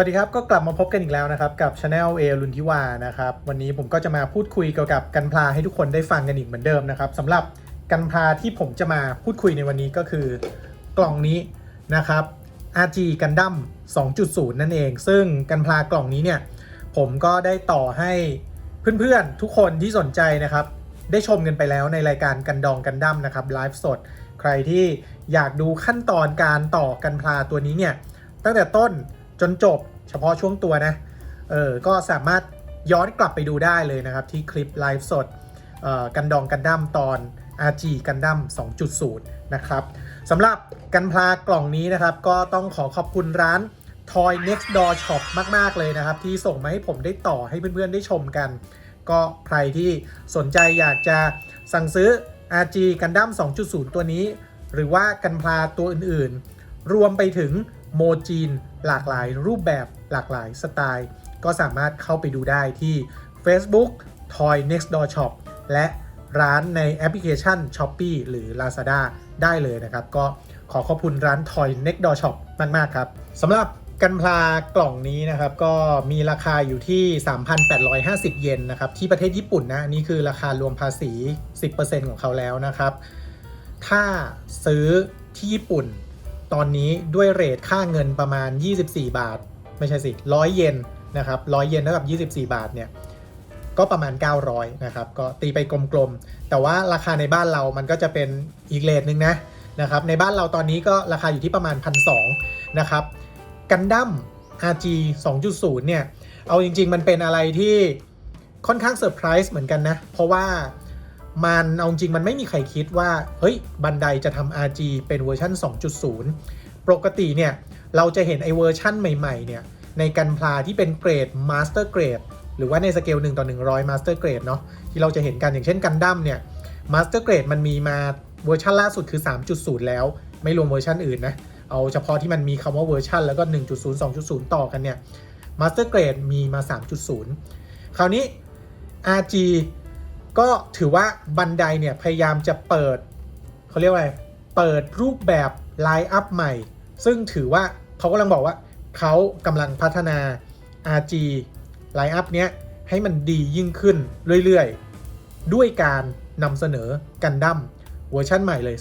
วัสดีครับ ก็กลับมาพบกันอีกแล้วนะครับ กับ Channel A ลุนทิวานะครับ วันนี้ผมก็จะมาพูดคุยเกี่ยวกับกันพลาให้ทุกคนได้ฟังกันอีกเหมือนเดิมนะครับสำหรับกันพลาที่ผมจะมาพูดคุยในวันนี้ก็คือกล่องนี้นะครับ RG Gundam 2.0 นั่นเอง ซึ่งกันพลากล่องนี้เนี่ย ผมก็ได้ต่อให้เพื่อนๆ ทุกคนที่สนใจนะครับ ได้ชมกันไปแล้วในรายการกันดองกันดั้มนะครับไลฟ์สด ใครที่อยากดูขั้นตอนการต่อกันพลาตัวนี้เนี่ยตั้งแต่ต้น จนจบเฉพาะช่วงตัวนะ เออ ก็สามารถย้อนกลับไปดูได้เลยนะครับ ที่คลิปไลฟ์สดกันดองกันดั้มตอน RG กันดั้ม2.0 นะครับสำหรับกันพลากล่องนี้นะครับ ก็ต้องขอขอบคุณร้าน Toy Next Door Shop มาก ๆ เลยนะครับ ที่ส่งมาให้ผมได้ต่อให้เพื่อน ๆ ได้ชมกัน ก็ใครที่สนใจอยากจะสั่งซื้อ RG กันดั้ม2.0 ตัวนี้ หรือว่ากันพลาตัวอื่น ๆ รวมไปถึงโมจีน หลากหลายรูปแบบหลากหลายสไตล์ ก็สามารถเข้าไปดูได้ที่ Facebook Toy Next Door Shop และร้านในแอปพลิเคชัน Shopee หรือ Lazada ได้เลยนะครับ ก็ขอขอบคุณร้าน Toy Next Door Shop มาก ๆ ครับสำหรับกันพลากล่องนี้นะครับ ก็มีราคาอยู่ที่ 3,850 เยนนะครับ ที่ประเทศญี่ปุ่นนะนนี่คือราคารวมภาษี 10%ของเขาแล้วนะครับ ถ้าซื้อที่ญี่ปุ่น ตอนนี้ด้วยเรทค่าเงินประมาณ 24 บาท ไม่ใช่สิ100เยนนะครับ100เยนเท่ากับ 24 บาทเนี่ยก็ประมาณ 900นะครับก็ตีไปกลมๆ แต่ว่าราคาในบ้านเรามันก็จะเป็นอีกเรทหนึ่งนะนะครับในบ้านเราตอนนี้ก็ราคาอยู่ที่ประมาณ 1,200นะครับกันดั้ม RG 2.0 เนี่ย เอาจริง ๆ มันเป็นอะไรที่ค่อนข้างเซอร์ไพรส์เหมือนกันนะ เพราะว่า มันเอาจริงมันไม่มีใครคิดว่า เฮ้ยบันไดจะทำ RG เป็นเวอร์ชัน2.0 ปกติเนี่ย เราจะเห็นไอเวอร์ชันใหม่ ๆ เนี่ย ในกันพลาที่เป็นเกรด Master Grade หรือว่าในสเกล1ต่อ 100 Master Grade เนาะที่เราจะเห็นกันอย่างเช่นกันดั้มเนี่ย Master Grade มันมีมาเวอร์ชันล่าสุดคือ 3.0 แล้ว ไม่รวมเวอร์ชันอื่นนะ เอาเฉพาะที่มันมีคำว่าเวอร์ชันแล้วก็ 1.0 2.0 ต่อกันเนี่ย Master Grade มีมา 3.0 คราวนี้ RG ก็ถือว่าบันไดเนี่ยพยายามจะเปิดเขาเรียกว่าอะไรเปิดรูปแบบไลน์อัพใหม่ ซึ่งถือว่าเขากำลังบอกว่าเขากำลังพัฒนา RG ไลน์อัพเนี้ยให้มันดียิ่งขึ้นเรื่อยๆ ด้วยการนำเสนอกันดั้มเวอร์ชันใหม่เลย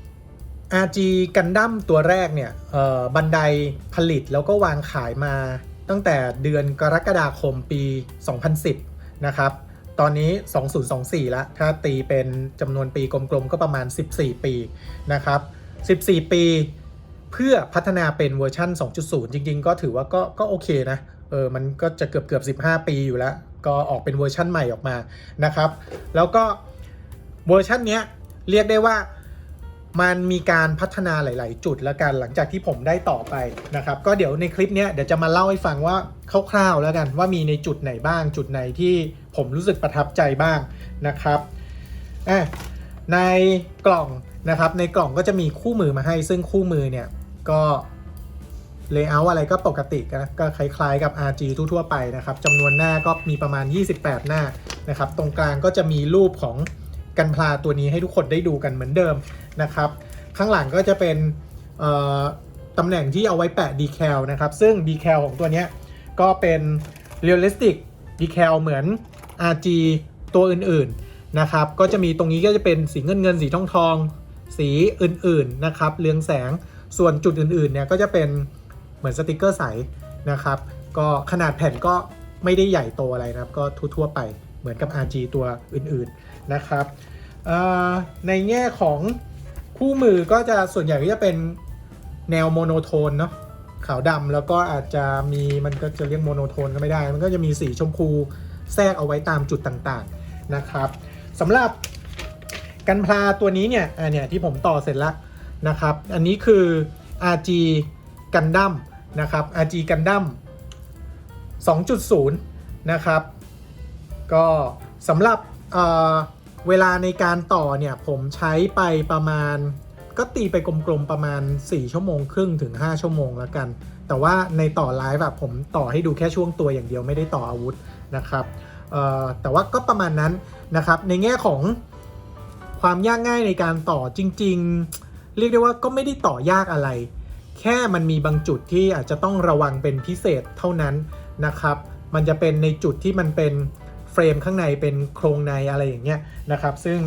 2.0 RG กันดั้มตัวแรกเนี่ยบันไดผลิตแล้วก็วางขายมาตั้งแต่เดือนกรกฎาคมปี 2010 นะครับ ตอนนี้ 2024 แล้ว ถ้าตีเป็นจำนวนปีกลมๆ ก็ประมาณ 14 ปีนะครับ 14 ปี เพื่อพัฒนาเป็นเวอร์ชัน2.0 จริงๆ ก็ถือว่าก็ก็โอเคนะ เออ มันก็จะเกือบเกือบ15 ปีอยู่แล้ว ก็ออกเป็นเวอร์ชันใหม่ออกมานะครับ แล้วก็เวอร์ชันเนี้ยเรียกได้ว่ามันมีการพัฒนาหลาย ๆ จุดแล้วกันหลังจากที่ผมได้ต่อไปนะครับ ก็เดี๋ยวในคลิปเนี้ยเดี๋ยวจะมาเล่าให้ฟังว่าคร่าว ๆ แล้วกันว่ามีในจุดไหนบ้างจุดไหนที่ ผมรู้สึกประทับใจบ้างนะครับอะในกล่องนะครับในกล่องก็จะมีคู่มือมาให้ ซึ่งคู่มือเนี่ยก็เลเยอร์อะไรก็ปกตินะก็คล้ายๆกับ RG ทั่วๆไปนะครับจำนวนหน้าก็มีประมาณ 28 หน้านะครับ ตรงกลางก็จะมีรูปของกันพลาตัวนี้ให้ทุกคนได้ดูกันเหมือนเดิมนะครับ ข้างหลังก็จะเป็นตำแหน่งที่เอาไว้แปะดีแคลนะครับ ซึ่งดีแคลของตัวนี้ก็เป็นเรียลลิสติกดีแคลเหมือน RG ตัวอื่นๆนะครับ ก็จะมีตรงนี้ก็จะเป็นสีเงินเงินสีทองทองสีอื่นๆนะครับเรืองแสงส่วนจุดอื่นๆเนี่ยก็จะเป็นเหมือนสติกเกอร์ใสนะครับ ก็ขนาดแผ่นก็ไม่ได้ใหญ่โตอะไรนะครับ ก็ทั่วๆไปเหมือนกับ RG ตัวอื่นๆนะครับในแง่ของคู่มือก็จะส่วนใหญ่ก็จะเป็นแนวโมโนโทนเนาะขาวดำแล้วก็อาจจะมีมันก็จะเรียกโมโนโทนก็ไม่ได้ มันก็จะมีสีชมพู แทรกเอาไว้ตามจุดต่างๆนะครับสำหรับกันพลาตัวนี้เนี่ยอันเนี่ยที่ผมต่อเสร็จแล้วนะครับ อันนี้คือ RG กันดั้มนะครับ RG กันดั้ม2.0 นะครับ ก็สำหรับเเวลาในการต่อเนี่ยผมใช้ไปประมาณ ก็ตีไปกลมๆประมาณ 4 ชั่วโมงครึ่งถึง 5 ชั่วโมงแล้วกัน แต่ว่าในต่อไลฟ์แบบผมต่อให้ดูแค่ช่วงตัวอย่างเดียวไม่ได้ต่ออาวุธ นะครับแต่ว่าก็ประมาณนั้นนะครับ ในแง่ของความยากง่ายในการต่อจริง ๆ เรียกได้ว่าก็ไม่ได้ต่อยากอะไร แค่มันมีบางจุดที่อาจจะต้องระวังเป็นพิเศษเท่านั้นนะครับ มันจะเป็นในจุดที่มันเป็นเฟรมข้างในเป็นโครงในอะไรอย่างเงี้ยนะครับ ซึ่ง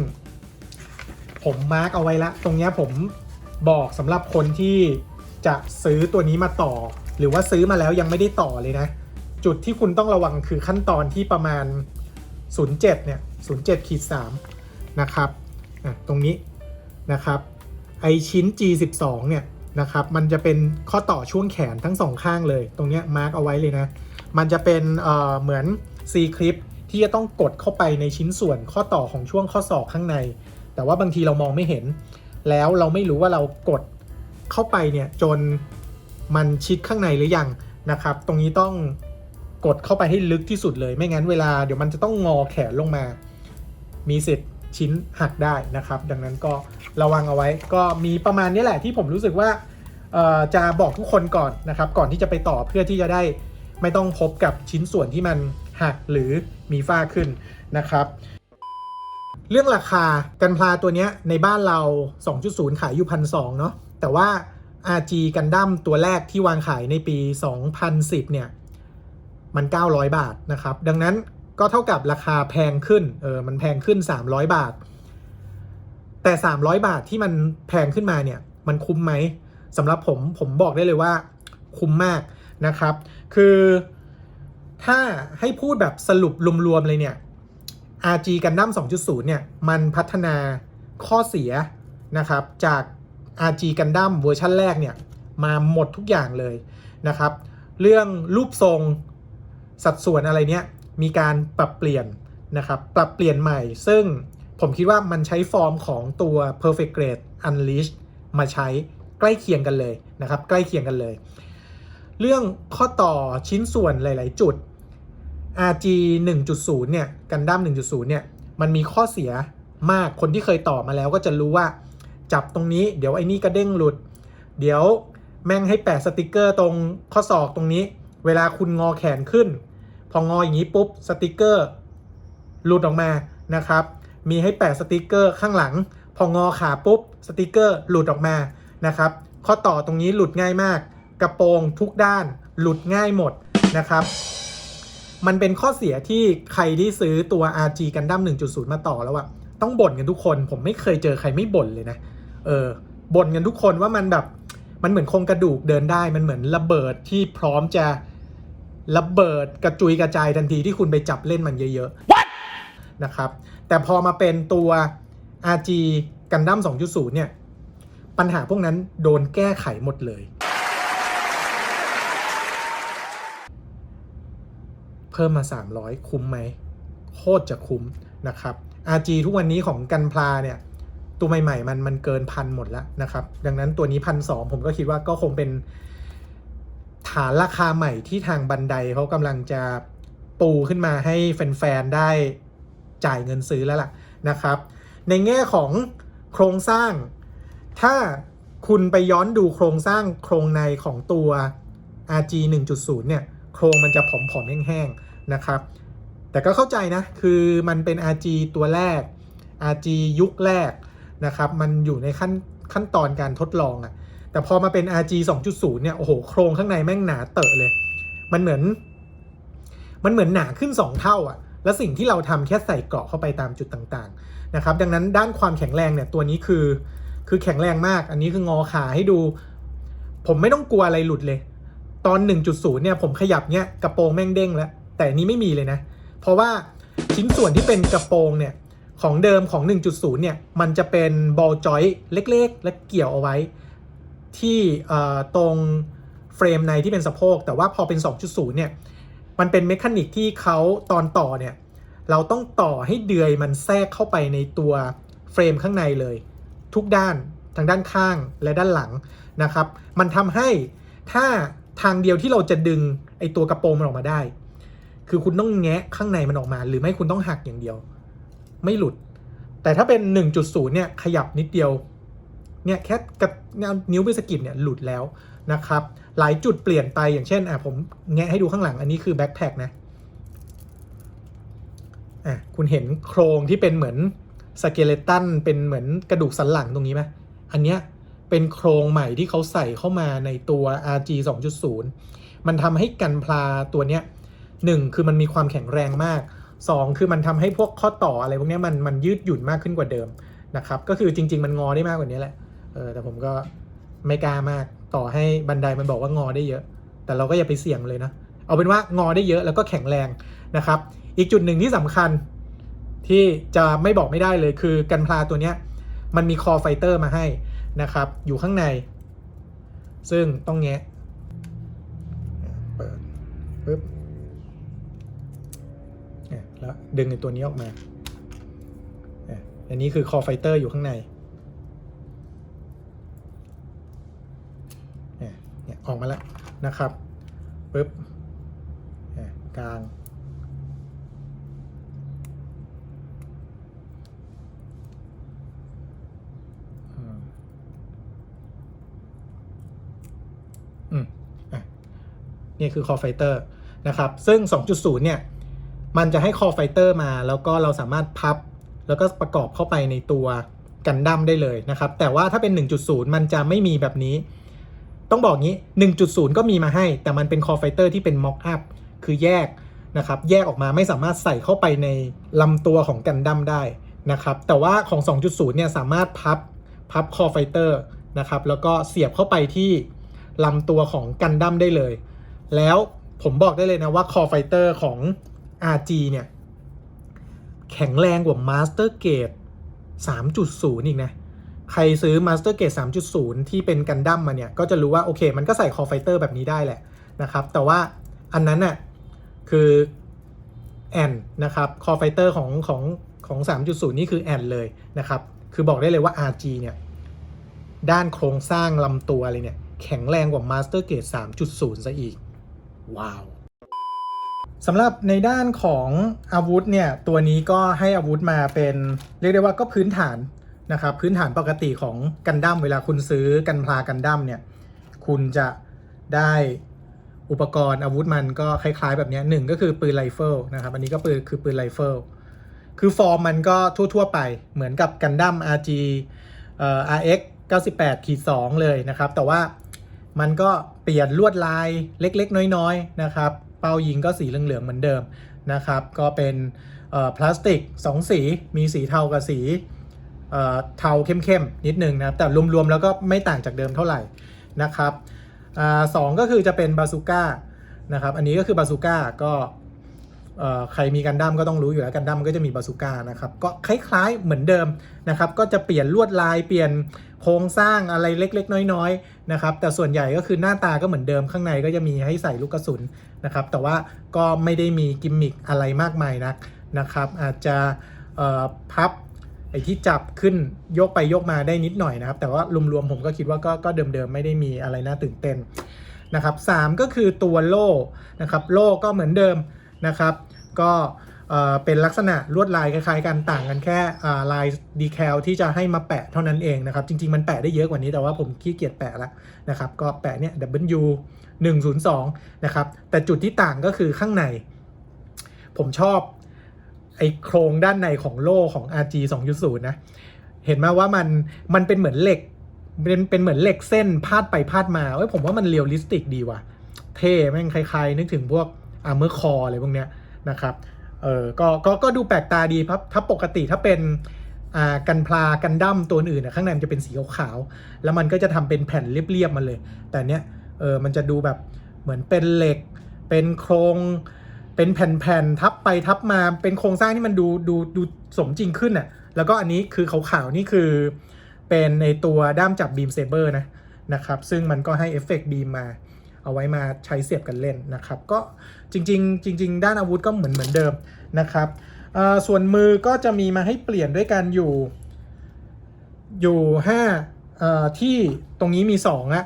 ผมมาร์กเอาไว้ละ ตรงเนี้ยผมบอกสำหรับคนที่จะซื้อตัวนี้มาต่อ หรือว่าซื้อมาแล้วยังไม่ได้ต่อเลยนะ จุดที่คุณต้องระวังคือขั้นตอนที่ประมาณ 07เนี่ย07ขีด3นะครับอะตรงนี้นะครับไอชิ้น G12 เนี่ยนะครับมันจะเป็นข้อต่อช่วงแขนทั้งสองข้างเลย ตรงเนี้ยมาร์กเอาไว้เลยนะ มันจะเป็นเอ่อเหมือน C คลิปที่จะต้องกดเข้าไปในชิ้นส่วนข้อต่อของช่วงข้อศอกข้างใน แต่ว่าบางทีเรามองไม่เห็น แล้วเราไม่รู้ว่าเรากดเข้าไปเนี่ยจนมันชิดข้างในหรือยังนะครับ ตรงนี้ต้อง กดเข้าไปให้ลึกที่สุดเลย ไม่งั้นเวลาเดี๋ยวมันจะต้องงอแขนลงมา มีสิทธิ์ชิ้นหักได้นะครับ ดังนั้นก็ระวังเอาไว้ ก็มีประมาณนี้แหละที่ผมรู้สึกว่าจะบอกทุกคนก่อนนะครับ ก่อนที่จะไปต่อเพื่อที่จะได้ไม่ต้องพบกับชิ้นส่วนที่มันหักหรือมีฝ้าขึ้นนะครับ เรื่องราคากันพลาตัวนี้ในบ้านเรา 2.0 ขายอยู่พันสเนาะแต่ว่า RG กันดั้มตัวแรกที่วางขายในปี 2010 เนี่ย มัน 900 บาทนะครับ ดังนั้นก็เท่ากับราคาแพงขึ้น เออ มันแพงขึ้น 300 บาท แต่ 300 บาทที่มันแพงขึ้นมาเนี่ย มันคุ้มไหมสำหรับผม ผมบอกได้เลยว่า คุ้มมากนะครับ คือถ้าให้พูดแบบสรุปรวมๆเลยเนี่ย RG กันดั้ม2.0 เนี่ย มันพัฒนาข้อเสียนะครับ จาก RG กันดั้มเวอร์ชันแรกเนี่ย มาหมดทุกอย่างเลยนะครับ เรื่องรูปทรง สัดส่วนอะไรเนี้ยมีการปรับเปลี่ยนนะครับปรับเปลี่ยนใหม่ ซึ่งผมคิดว่ามันใช้ฟอร์มของตัว perfect grade unleash มาใช้ใกล้เคียงกันเลยนะครับ ใกล้เคียงกันเลย เรื่องข้อต่อชิ้นส่วนหลาย ๆ จุด RG 1.0 เนี่ยกันดั้ม1.0 เนี่ย มันมีข้อเสียมาก คนที่เคยต่อมาแล้วก็จะรู้ว่า จับตรงนี้เดี๋ยวไอ้นี่กระเด้งหลุด เดี๋ยวแม่งให้แปะสติกเกอร์ตรงข้อศอกตรงนี้ เวลาคุณงอแขนขึ้น พองออย่างนี้ปุ๊บสติกเกอร์หลุดออกมานะครับ มีให้แปะสติกเกอร์ข้างหลัง พองอขาปุ๊บสติกเกอร์หลุดออกมานะครับ ข้อต่อตรงนี้หลุดง่ายมาก กระโปรงทุกด้านหลุดง่ายหมดนะครับมันเป็นข้อเสียที่ใครที่ซื้อตัว RG กันดั้ม1.0 มาต่อแล้วอะต้องบ่นกันทุกคน ผมไม่เคยเจอใครไม่บ่นเลยนะ เออ บ่นกันทุกคนว่ามันแบบ มันเหมือนโครงกระดูกเดินได้ มันเหมือนระเบิดที่พร้อมจะ ระเบิดกระจุยกระจายทันทีที่คุณไปจับเล่นมันเยอะๆนะครับ แต่พอมาเป็นตัว RG กันดั้ม2.0 เนี่ย ปัญหาพวกนั้นโดนแก้ไขหมดเลย เพิ่มมา 300 คุ้มไหม โคตรจะคุ้มนะครับ RG ทุกวันนี้ของกันพลาเนี่ย ตัวใหม่ ๆ มันมันเกินพันหมดแล้วนะครับ ดังนั้นตัวนี้พันสผมก็คิดว่าก็คงเป็น ฐานราคาใหม่ที่ทางบันไดเขากำลังจะปูขึ้นมาให้แฟน ๆ ได้จ่ายเงินซื้อแล้วล่ะนะครับ ในแง่ของโครงสร้าง ถ้าคุณไปย้อนดูโครงสร้างโครงในของตัว RG 1.0 เนี่ย โครงมันจะผอมๆแห้งๆนะครับ แต่ก็เข้าใจนะ คือมันเป็น RG ตัวแรก RG ยุคแรกนะครับ มันอยู่ในขั้นขั้นตอนการทดลองอะ แต่พอมาเป็น RG 2.0 เนี่ย โอ้โห โครงข้างในแม่งหนาเตอะเลย มันเหมือน มันเหมือนหนาขึ้น 2 เท่าอะและสิ่งที่เราทำแค่ใส่เกราะเข้าไปตามจุดต่างๆ นะครับ ดังนั้นด้านความแข็งแรงเนี่ย ตัวนี้คือ คือแข็งแรงมาก อันนี้คืองอขาให้ดู ผมไม่ต้องกลัวอะไรหลุดเลย ตอน 1.0 เนี่ย ผมขยับเนี่ยกระโปรงแม่งเด้งแล้ว แต่นนี้ไม่มีเลยนะ เพราะว่าชิ้นส่วนที่เป็นกระโปรงเนี่ยของเดิมของ 1.0 เนี่ย มันจะเป็นบอลจอยเล็ก ๆ และเกี่ยวเอาไว้ ที่ตรงเฟรมในที่เป็นสะโพก แต่ว่าพอเป็น 2.0 เนี่ย มันเป็นเมคานิกที่เขาตอนต่อเนี่ย เราต้องต่อให้เดือยมันแทรกเข้าไปในตัวเฟรมข้างในเลย ทุกด้านทางด้านข้างและด้านหลังนะครับ มันทำให้ถ้าทางเดียวที่เราจะดึงไอตัวกระโปรงมันออกมาได้ คือคุณต้องแงะข้างในมันออกมา หรือไม่คุณต้องหักอย่างเดียว ไม่หลุด แต่ถ้าเป็น 1.0 เนี่ยขยับนิดเดียว เนี่ยแค่กับนิ้วไปสกิดเนี่ยหลุดแล้วนะครับ หลายจุดเปลี่ยนไปอย่างเช่นอะผมแงะให้ดูข้างหลังอันนี้คือแบ็คแพคนะอะคุณเห็นโครงที่เป็นเหมือนสเกเลตันเป็นเหมือนกระดูกสันหลังตรงนี้ไหมอันเนี้ยเป็นโครงใหม่ที่เขาใส่เข้ามาในตัว RG 2.0 มันทำให้กันพลาตัวเนี้ยหนึ่งคือมันมีความแข็งแรงมากสองคือมันทำให้พวกข้อต่ออะไรพวกเนี้ยมันมันยืดหยุ่นมากขึ้นกว่าเดิมนะครับ ก็คือจริง ๆ มันงอได้มากกว่านี้แหละ เออแต่ผมก็ไม่กล้ามากต่อให้บันไดมันบอกว่างอได้เยอะ แต่เราก็อย่าไปเสี่ยงเลยนะ เอาเป็นว่างอได้เยอะแล้วก็แข็งแรงนะครับ อีกจุดหนึ่งที่สำคัญที่จะไม่บอกไม่ได้เลยคือกันพลาตัวเนี้ยมันมีคอไฟเตอร์มาให้นะครับ อยู่ข้างใน ซึ่งต้องแงะเปิดปึ๊บแล้วดึงในตัวนี้ออกมาอันนี้คือคอไฟเตอร์อยู่ข้างใน เนี่ยออกมาแล้วนะครับปึ๊บกลางอืมอืมอะนี่คือ Core Fighter นะครับ ซึ่ง 2.0 เนี่ย มันจะให้ Core Fighter มา แล้วก็เราสามารถพับ แล้วก็ประกอบเข้าไปในตัวกันดั้มได้เลยนะครับ แต่ว่าถ้าเป็น 1.0 มันจะไม่มีแบบนี้ ต้องบอกงี้ 1.0 ก็มีมาให้ แต่มันเป็น Core Fighter ที่เป็น Mock Up คือแยกนะครับ แยกออกมาไม่สามารถใส่เข้าไปในลำตัวของกันดั้มได้นะครับ แต่ว่าของ 2.0 เนี่ยสามารถพับพับ Core Fighter นะครับ แล้วก็เสียบเข้าไปที่ลำตัวของกันดั้มได้เลย แล้วผมบอกได้เลยนะว่า Core Fighter ของ RG เนี่ย แข็งแรงกว่า Master Gate 3.0 อีกนะ ใครซื้อ Master Gate 3.0 ที่เป็นกันดั้มมาเนี่ย ก็จะรู้ว่า โอเค มันก็ใส่ Core Fighter แบบนี้ได้แหละนะครับ แต่ว่าอันนั้นน่ะคือแอนนะครับ Core Fighter ของของของ 3.0 นี่คือแอนเลยนะครับ คือบอกได้เลยว่า RG เนี่ยด้านโครงสร้างลำตัวอะไรเนี่ย แข็งแรงกว่า Master Gate 3.0 ซะอีก ว้าวสำหรับในด้านของอาวุธเนี่ย ตัวนี้ก็ให้อาวุธมาเป็น เรียกได้ว่าก็พื้นฐาน นะครับพื้นฐานปกติของกันดั้มเวลาคุณซื้อกันพลากันดั้มเนี่ยคุณจะได้อุปกรณ์อาวุธมันก็คล้าย ๆ แบบนี้หนึ่งก็คือปืนไรเฟิลนะครับอันนี้ก็ปืนคือปืนไรเฟิลคือฟอร์มมันก็ทั่ว ๆ ไปเหมือนกับกันดั้ม RG เอ่อ RX 98ขีด2เลยนะครับ แต่ว่ามันก็เปลี่ยนลวดลายเล็กๆ น้อยๆนะครับ เป้ายิงก็สีเหลืองๆเหมือนเดิมนะครับ ก็เป็นพลาสติก 2 สีมีสีเทากับสี เทาเข้มๆนิดนึงนะครับแต่รวมๆแล้วก็ไม่ต่างจากเดิมเท่าไหร่นะครับอสองก็คือจะเป็นบาซูก้านะครับอันนี้ก็คือบาซูก้าก็ใครมีกันดั้มก็ต้องรู้อยู่แล้วกันดั้มก็จะมีบาซูก้านะครับก็คล้าย ๆเหมือนเดิมนะครับก็จะเปลี่ยนลวดลายเปลี่ยนโครงสร้างอะไรเล็ก ๆ น้อยๆนะครับแต่ส่วนใหญ่ก็คือหน้าตาก็เหมือนเดิมข้างในก็จะมีให้ใส่ลูกกระสุนนะครับแต่ว่าก็ไม่ได้มีกิมมิคอะไรมากมายนักนะครับอาจจะพับ ไอ้ที่จับขึ้นยกไปยกมาได้นิดหน่อยนะครับ แต่ว่ารวมๆผมก็คิดว่าก็ก็เดิมๆไม่ได้มีอะไรน่าตื่นเต้นนะครับสก็คือตัวโล่นะครับโล่ก็เหมือนเดิมนะครับ ก็เป็นลักษณะลวดลายคล้ายๆกันต่างกันแค่ลายดีแคลที่จะให้มาแปะเท่านั้นเองนะครับ จริงๆมันแปะได้เยอะกว่านี้แต่ว่าผมขี้เกียจแปะละนะครับ ก็แปะเนี่ย W 102 นะครับ แต่จุดที่ต่างก็คือข้างใน ผมชอบ โครงด้านในของโล่ของ RG 2.0 นะ เห็นไหมว่ามันมันเป็นเหมือนเหล็กเป็นเป็นเหมือนเหล็กเส้นพาดไปพาดมาเอ้ยผมว่ามันเรียลลิสติกดีว่ะ เท่แม่งคล้ายๆ นึกถึงพวกอาร์เมอร์คออะไรพวกเนี้ยนะครับเออก็ก็ก็ดูแปลกตาดีครับ ถ้าปกติถ้าเป็นอ่ากันพลากันดั้มตัวอื่นนะข้างในมันจะเป็นสีขาวๆแล้วมันก็จะทำเป็นแผ่นเรียบๆมาเลย แต่เนี้ยเออมันจะดูแบบเหมือนเป็นเหล็กเป็นโครง เป็นแผ่นๆทับไปทับมาเป็นโครงสร้างที่มันดูดูดูสมจริงขึ้นอะแล้วก็อันนี้คือขาวๆนี่คือเป็นในตัวด้ามจับบีมเซเบอร์นะนะครับซึ่งมันก็ให้เอฟเฟกต์บีมมาเอาไว้มาใช้เสียบกันเล่นนะครับ ก็จริงๆ จริง ๆ ด้านอาวุธก็เหมือนเหมือนเดิมนะครับส่วนมือก็จะมีมาให้เปลี่ยนด้วยกันอยู่ อยู่ห้าที่ตรงนี้มีสองอะ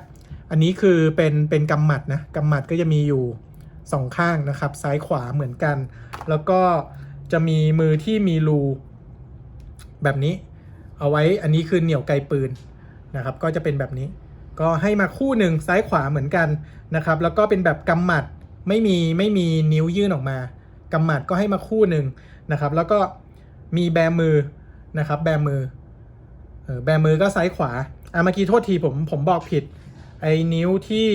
อันนี้คือเป็นเป็นกำหมัดนะกำหมัดก็จะมีอยู่ สองข้างนะครับ ซ้ายขวาเหมือนกัน แล้วก็จะมีมือที่มีรูแบบนี้ เอาไว้อันนี้คือเหนี่ยวไกลปืนนะครับ ก็จะเป็นแบบนี้ ก็ให้มาคู่หนึ่งซ้ายขวาเหมือนกันนะครับ แล้วก็เป็นแบบกำหมัดไม่มีไม่มีนิ้วยื่นออกมากำหมัดก็ให้มาคู่หนึ่งนะครับ แล้วก็มีแบมือนะครับ แบมือเออแบมือก็ซ้ายขวาอะเมื่อกี้โทษทีผมผมบอกผิดไอ้นิ้วที่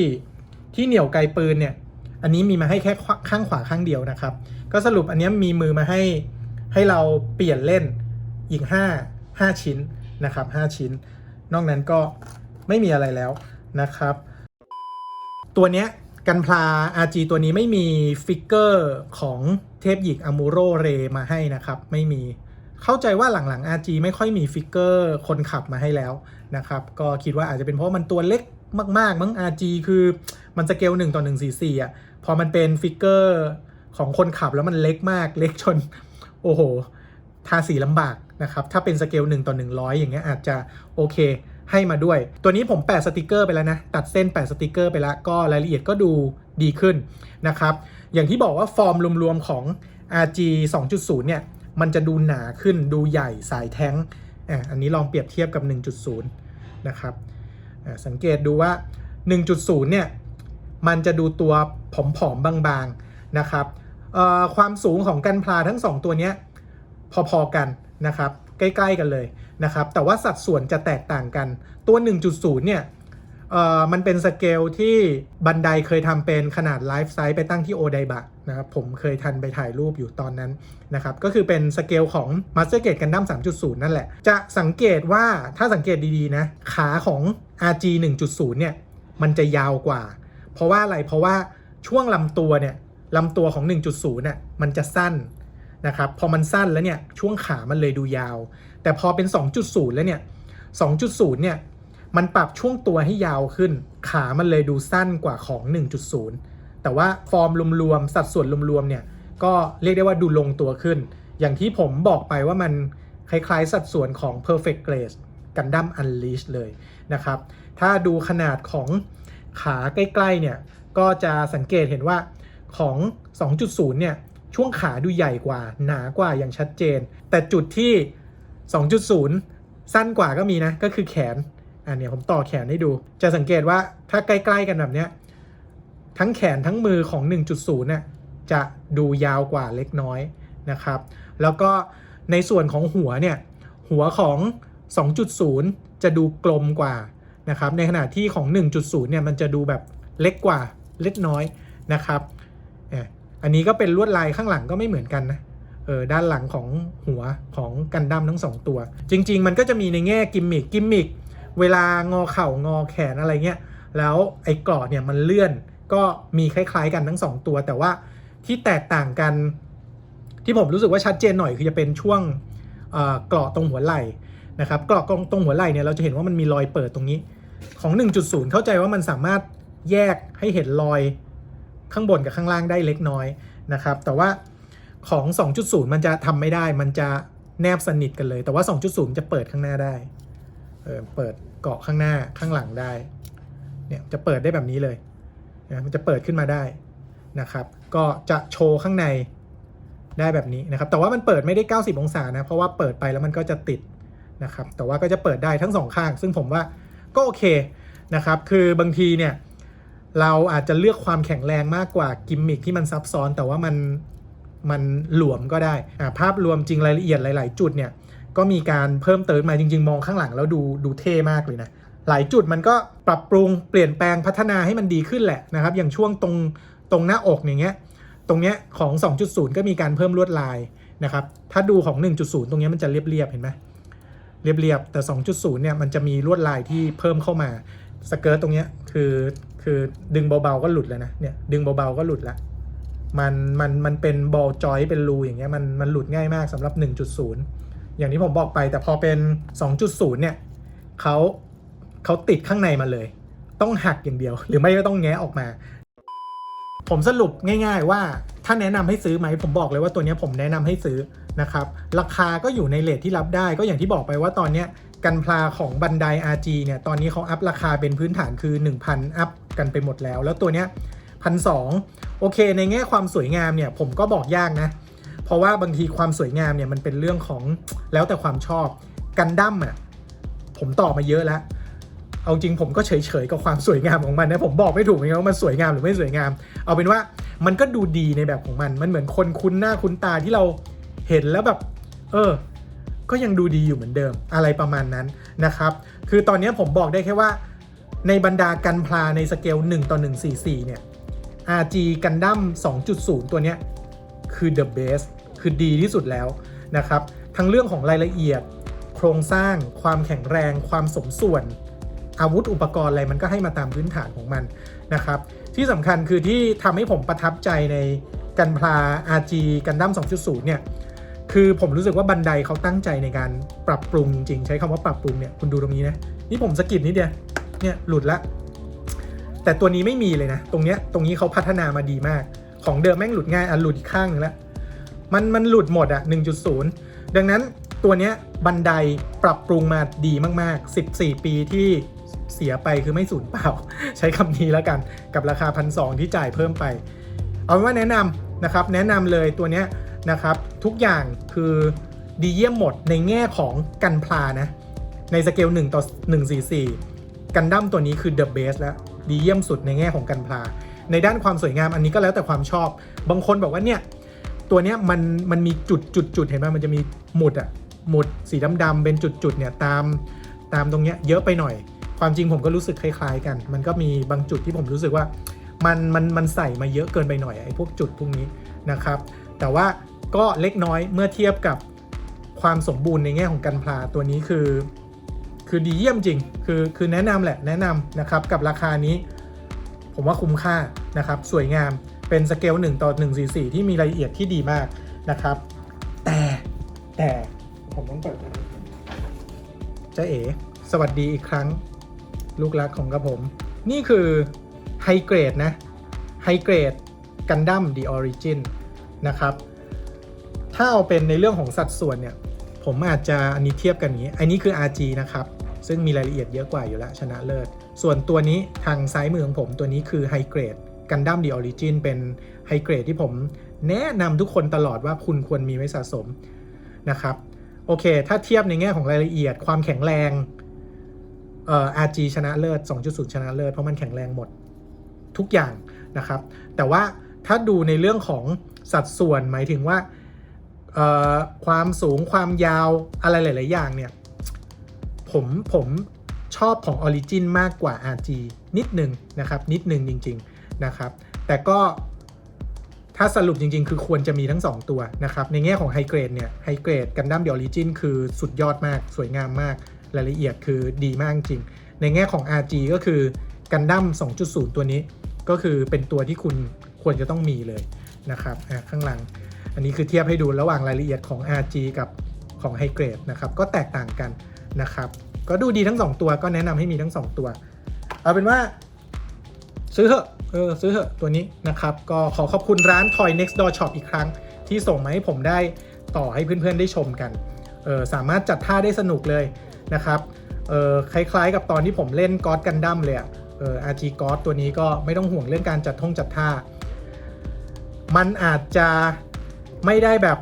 ที่เหนี่ยวไกลปืนเนี่ย อันนี้มีมาให้แค่ข้างขวาข้างเดียวนะครับ ก็สรุปอันนี้มีมือมาให้ให้เราเปลี่ยนเล่นอีก 5 5 ชิ้นนะครับ 5 ชิ้น นอกนั้นก็ไม่มีอะไรแล้วนะครับ ตัวเนี้ยกันพลา RG ตัวนี้ไม่มีฟิกเกอร์ของเทพหยิกอ m มูโรเรมาให้นะครับ ไม่มีเข้าใจว่าหลังๆ RG ไม่ค่อยมีฟิกเกอร์คนขับมาให้แล้วนะครับ ก็คิดว่าอาจจะเป็นเพราะมันตัวเล็กมาก ๆ มั้ง RG คือมันสเกล1ต่อ144อะ พอมันเป็นฟิกเกอร์ของคนขับแล้วมันเล็กมากเล็กจนโอ้โห ทาสีลำบากนะครับ ถ้าเป็นสเกล1ต่อ100 อย่างเงี้ยอาจจะโอเคให้มาด้วย ตัวนี้ผมแปะสติกเกอร์ไปแล้วนะ ตัดเส้นแปะสติกเกอร์ไปแล้ว ก็รายละเอียดก็ดูดีขึ้นนะครับ อย่างที่บอกว่าฟอร์มรวมๆของ RG 2.0 เนี่ย มันจะดูหนาขึ้นดูใหญ่สายแท้งอะอันนี้ลองเปรียบเทียบกับ 1.0 นะครับสังเกตดูว่า 1.0 เนี่ย มันจะดูตัวผอมๆบางๆนะครับความสูงของกันพลาทั้ง 2 ตัวนี้พอๆกันนะครับใกล้ๆกันเลยนะครับแต่ว่าสัดส่วนจะแตกต่างกันตัว 1.0 เนี่ยเอ่อมันเป็นสเกลที่บันไดเคยทำเป็นขนาดไลฟ์ไซส์ไปตั้งที่โอไดบะนะครับผมเคยทันไปถ่ายรูปอยู่ตอนนั้นนะครับก็คือเป็นสเกลของ Master Gate Gundam 3.0 นั่นแหละ จะสังเกตว่าถ้าสังเกตดี ๆ นะ ขาของ RG 1.0 เนี่ย มันจะยาวกว่า เพราะว่าอะไรเพราะว่าช่วงลำตัวเนี่ยลำตัวของ 1.0เนี่ยมันจะสั้นนะครับพอมันสั้นแล้วเนี่ยช่วงขามันเลยดูยาว แต่พอเป็น 2.0 แล้วเนี่ย 2.0 เนี่ยมันปรับช่วงตัวให้ยาวขึ้น ขามันเลยดูสั้นกว่าของ 1.0 แต่ว่าฟอร์มรวมๆสัดส่วนรวมๆเนี่ยก็เรียกได้ว่าดูลงตัวขึ้น อย่างที่ผมบอกไปว่ามันคล้ายๆ สัดส่วนของ Perfect Grace Gundam Unleashed เลยนะครับ ถ้าดูขนาดของ ขาใกล้ๆเนี่ยก็จะสังเกตเห็นว่าของ 2.0 เนี่ยช่วงขาดูใหญ่กว่าหนากว่าอย่างชัดเจน แต่จุดที่ 2.0 สั้นกว่าก็มีนะ ก็คือแขนอันนี้ผมต่อแขนให้ดู จะสังเกตว่าถ้าใกล้ๆกันแบบเนี้ยทั้งแขนทั้งมือของ 1.0เนี่ยจะดูยาวกว่าเล็กน้อยนะครับ แล้วก็ในส่วนของหัวเนี่ยหัวของ 2.0 จะดูกลมกว่า นะครับ ในขณะที่ของ 1.0 เนี่ยมันจะดูแบบเล็กกว่าเล็กน้อยนะครับเอ่ออันนี้ก็เป็นลวดลายข้างหลังก็ไม่เหมือนกันนะเออด้านหลังของหัวของกันดั้มทั้งสองตัว จริง ๆ มันก็จะมีในแง่กิมมิคกิมมิคเวลางอเข่างอแขนอะไรเงี้ยแล้วไอ้กรอดเนี่ยมันเลื่อนก็มีคล้าย ๆ กันทั้งสองตัว แต่ว่าที่แตกต่างกัน ที่ผมรู้สึกว่าชัดเจนหน่อยคือจะเป็นช่วงเออกรอตรงหัวไหล่ นะครับกรอกตรงหัวไหล่เนี่ยเราจะเห็นว่ามันมีรอยเปิดตรงนี้ของ 1.0 เข้าใจว่ามันสามารถแยกให้เห็นรอยข้างบนกับข้างล่างได้เล็กน้อยนะครับ แต่ว่าของ 2.0 มันจะทำไม่ได้ มันจะแนบสนิทกันเลย แต่ว่า 2.0 จะเปิดข้างหน้าได้ เออเปิดเกาะข้างหน้าข้างหลังได้ เนี่ยจะเปิดได้แบบนี้เลยนะมันจะเปิดขึ้นมาได้นะครับ ก็จะโชว์ข้างในได้แบบนี้นะครับ แต่ว่ามันเปิดไม่ได้ 90 องศานะ เพราะว่าเปิดไปแล้วมันก็จะติด นะครับแต่ว่าก็จะเปิดได้ทั้งสองข้าง ซึ่งผมว่าก็โอเคนะครับคือบางทีเนี่ยเราอาจจะเลือกความแข็งแรงมากกว่ากิมมิคที่มันซับซ้อน แต่ว่ามันมันหลวมก็ได้ภาพรวมจริงรายละเอียดหลาย ๆ จุดเนี่ยก็มีการเพิ่มเติมมาจริง ๆ มองข้างหลังแล้วดูดูเท่มากเลยนะหลายจุดมันก็ปรับปรุงเปลี่ยนแปลงพัฒนาให้มันดีขึ้นแหละนะครับอย่างช่วงตรงตรงหน้าอกอย่างเงี้ยตรงเนี้ยของ 2.0 ก็มีการเพิ่มลวดลายนะครับถ้าดูของ 1.0 ตรงเนี้ยมันจะเรียบๆเห็นไหม เรียบๆแต่ 2.0 เนี่ยมันจะมีลวดลายที่เพิ่มเข้ามาสเกิร์ตตรงเนี้ยคือคือดึงเบาๆก็หลุดแล้วนะเนี่ยดึงเบาๆก็หลุดล้วมันมันมันเป็นบอลจอยเป็นรูอย่างเงี้ยมันมันหลุดง่ายมากสำหรับ 1.0 อย่างที่ผมบอกไปแต่พอเป็น 2.0 เนี่ยเขาเขาติดข้างในมาเลย ต้องหักอย่างเดียว หรือไม่ก็ต้องแงะออกมา ผมสรุปง่าย ๆ ว่าถ้าแนะนำให้ซื้อไหมผมบอกเลยว่าตัวนี้ผมแนะนำให้ซื้อนะครับ ราคาก็อยู่ในเลทที่รับได้ก็อย่างที่บอกไปว่าตอนนี้กันพลาของบันได RG เนี่ยตอนนี้เขาอัพราคาเป็นพื้นฐานคือ 1,000 อัพกันไปหมดแล้ว แล้วตัวเนี้ยพันสโอเค ในแง่ความสวยงามเนี่ยผมก็บอกยากนะ เพราะว่าบางทีความสวยงามเนี่ยมันเป็นเรื่องของแล้วแต่ความชอบกันดั้มอะผมตอบมาเยอะแล้ว เอาจริงผมก็เฉยๆกับความสวยงามของมันนะผมบอกไม่ถูกเหมือนกันว่ามันสวยงามหรือไม่สวยงาม เอาเป็นว่ามันก็ดูดีในแบบของมัน มันเหมือนคนคุ้นหน้าคุ้นตาที่เราเห็นแล้วแบบ เออ ก็ยังดูดีอยู่เหมือนเดิมอะไรประมาณนั้นนะครับ คือตอนนี้ผมบอกได้แค่ว่า ในบรรดากันพลาในสเกล1ต่อ144 เนี่ย RG กันดั้ม2.0 ตัวเนี้ยคือ the best คือดีที่สุดแล้วนะครับ ทั้งเรื่องของรายละเอียด โครงสร้าง ความแข็งแรง ความสมส่วน อาวุธอุปกรณ์อะไรมันก็ให้มาตามพื้นฐานของมันนะครับ ที่สำคัญคือที่ทำให้ผมประทับใจในกันพลา RG กันดั้ม2.0 เนี่ย คือผมรู้สึกว่าบันไดเขาตั้งใจในการปรับปรุงจริง ใช้คำว่าปรับปรุงเนี่ยคุณดูตรงนี้นะนี่ผมสกิดนิดเดียวเนี่ยหลุดละ แต่ตัวนี้ไม่มีเลยนะ ตรงเนี้ยตรงนี้เขาพัฒนามาดีมาก ของเดิมแม่งหลุดง่ายอะหลุดอีกข้างนึงล้วมันมันหลุดหมดอะ1.0 ดังนั้นตัวเนี้ยบันไดปรับปรุงมาดีมากๆ 14 ปีที่ เสียไปคือไม่สูญเปล่า ใช้คำนี้แล้วกันกับราคาพันสที่จ่ายเพิ่มไป เอาเป็นว่าแนะนำนะครับแนะนำเลยตัวเนี้ยนะครับทุกอย่างคือดีเยี่ยมหมดในแง่ของกันพลานะ ในสเกล1ต่อ 144 กันดั้มตัวนี้คือ the best แล้ว ดีเยี่ยมสุดในแง่ของกันพลา ในด้านความสวยงามอันนี้ก็แล้วแต่ความชอบ บางคนบอกว่าเนี่ย ตัวเนี้ยมันมันมีจุดจุดจุดเห็นไหมมันจะมีหมุดอะหมุดสีดำๆเป็นจุดจุดๆเนี่ยตามตามตรงเนี้ยเยอะไปหน่อย ความจริงผมก็รู้สึกคล้ายๆกัน มันก็มีบางจุดที่ผมรู้สึกว่ามันมันมันใส่มาเยอะเกินไปหน่อยไอ้พวกจุดพวกนี้นะครับ แต่ว่าก็เล็กน้อยเมื่อเทียบกับความสมบูรณ์ในแง่ของกันพลาตัวนี้คือ คือดีเยี่ยมจริง คือคือแนะนำแหละแนะนำนะครับกับราคานี้ ผมว่าคุ้มค่านะครับ สวยงามเป็นสเกล1ต่อ144 ที่มีรายละเอียดที่ดีมากนะครับ แต่แต่ผมต้องเปิดจ้าเอ๋สวัสดีอีกครั้ง ลูกรักของกระผม นี่คือไฮเกรดนะไฮเกรดกันดั้ม The Origin นะครับ ถ้าเอาเป็นในเรื่องของสัดส่วนเนี่ย ผมอาจจะอันนี้เทียบกันนี้ อันนี้คือ RG นะครับ ซึ่งมีรายละเอียดเยอะกว่าอยู่แล้ว ชนะเลิศ ส่วนตัวนี้ทางซ้ายมือของผมตัวนี้คือไฮเกรดกันดั้ม The Origin เป็นไฮเกรดที่ผมแนะนำทุกคนตลอดว่าคุณควรมีไว้สะสมนะครับ โอเค ถ้าเทียบในแง่ของรายละเอียดความแข็งแรง เอ่อ RG ชนะเลิศ 2.0 ชนะเลิศ เพราะมันแข็งแรงหมดทุกอย่างนะครับ แต่ว่าถ้าดูในเรื่องของสัดส่วนหมายถึงว่าเอ่อความสูงความยาวอะไรหลาย ๆ อย่างเนี่ย ผมผมชอบของ Origin มากกว่า RG นิดหนึ่งนะครับ นิดหนึ่งจริง ๆ นะครับ แต่ก็ถ้าสรุปจริง ๆ คือควรจะมีทั้ง 2 ตัวนะครับ ในแง่ของไฮเกรดเนี่ยไฮเกรดกันดั้มเด e อ Origin คือสุดยอดมากสวยงามมาก รายละเอียดคือดีมากจริง ในแง่ของ RG ก็คือกันดั้ม2.0 ตัวนี้ ก็คือเป็นตัวที่คุณควรจะต้องมีเลยนะครับข้างหลัง อันนี้คือเทียบให้ดูระหว่างรายละเอียดของ RG กับของไฮเกรดนะครับ ก็แตกต่างกันนะครับ ก็ดูดีทั้ง 2 ตัวก็แนะนำให้มีทั้ง 2 ตัว เอาเป็นว่า ซื้อเหอะเออซื้อเหอะตัวนี้นะครับ ก็ขอขอบคุณร้าน Toy Next Door Shop อีกครั้ง ที่ส่งมาให้ผมได้ต่อให้เพื่อนๆได้ชมกันเออสามารถจัดท่าได้สนุกเลย นะครับเออคล้ายๆ กับตอนที่ผมเล่นกอ d กันดั้มเลยอะเออ RG God ตัวนี้ก็ไม่ต้องห่วงเรื่องการจัดท่องจัดท่า มันอาจจะไม่ได้แบบ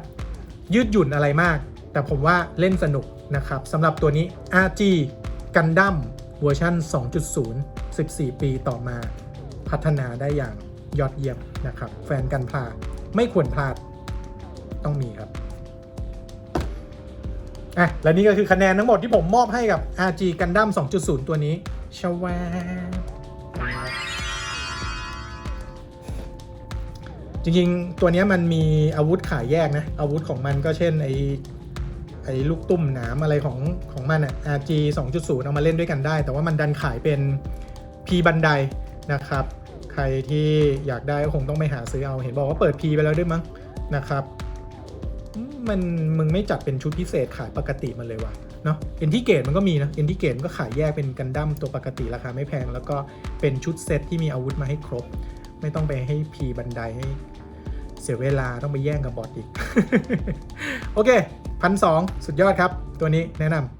ยืดหยุ่นอะไรมาก แต่ผมว่าเล่นสนุกนะครับสำหรับตัวนี้ RG Gundam เวอร์ชัน2.0 14 ปีต่อมาพัฒนาได้อย่างยอดเยี่ยมนะครับ แฟนกันพลาดไม่ควรพลาดต้องมีครับ อะ และนี่ก็คือคะแนนทั้งหมดที่ผมมอบให้กับ RG Gundam 2.0 ตัวนี้ชวาจริงๆ ตัวนี้มันมีอาวุธขายแยกนะ อาวุธของมันก็เช่นไอไอ้ลูกตุ้มหนามอะไรของของมันอะ RG 2.0 เอามาเล่นด้วยกันได้ แต่ว่ามันดันขายเป็น P บันไดนะครับ ใครที่อยากได้ก็คงต้องไปหาซื้อเอา เห็นบอกว่าเปิด P ไปแล้วด้วยมั้งนะครับ มันมึงไม่จัดเป็นชุดพิเศษขายปกติมันเลยวะเนาะเอ็นที่เกตมันก็มีนะเอ็นที่เกตมันก็ขายแยกเป็นกันดั้มตัวปกติราคาไม่แพง แล้วก็เป็นชุดเซตที่มีอาวุธมาให้ครบ ไม่ต้องไปให้พีบันไดให้เสียเวลาต้องไปแย่งกับบอทอีก โอเคพันสสุดยอดครับ ตัวนี้แนะนำ